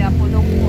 啊，不动。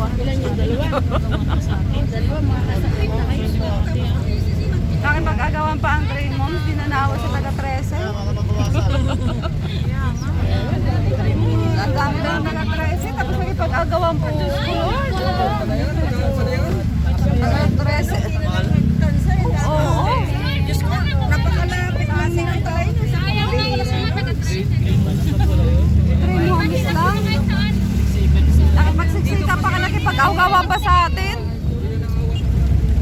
Nakipag-agawa. Dalawa mga kasakit na kayo. Nakipag-agawan pa ang train mo, dinanawa sa taga 13. Ang dami na ng taga 13, tapos nakipag-agawan pa, Diyos ko Lord. Taga 13. Pa ka, nakipag-agawan pa sa atin.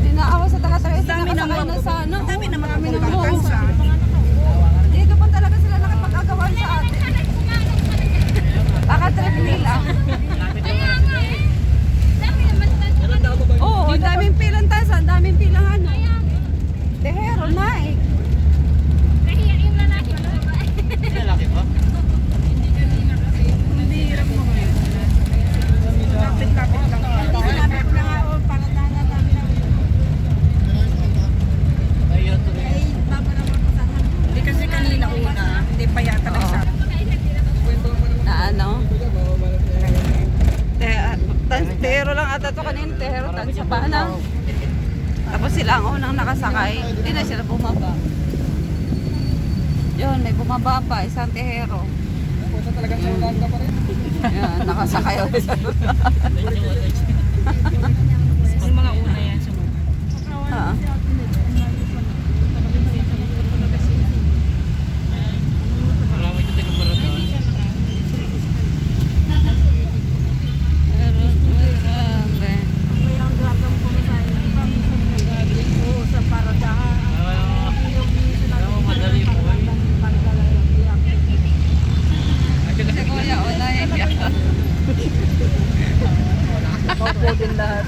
Dinaawa sa taga 13, nakasakay na sa ano. Ata to kanina, tehero tan sa na. Tapos sila ang unang nakasakay, hindi na sila bumaba. Yun, may bumaba pa, isang tehero. Nakasakay ulit sa Yung mga una yan sa mga. Opo din lahat.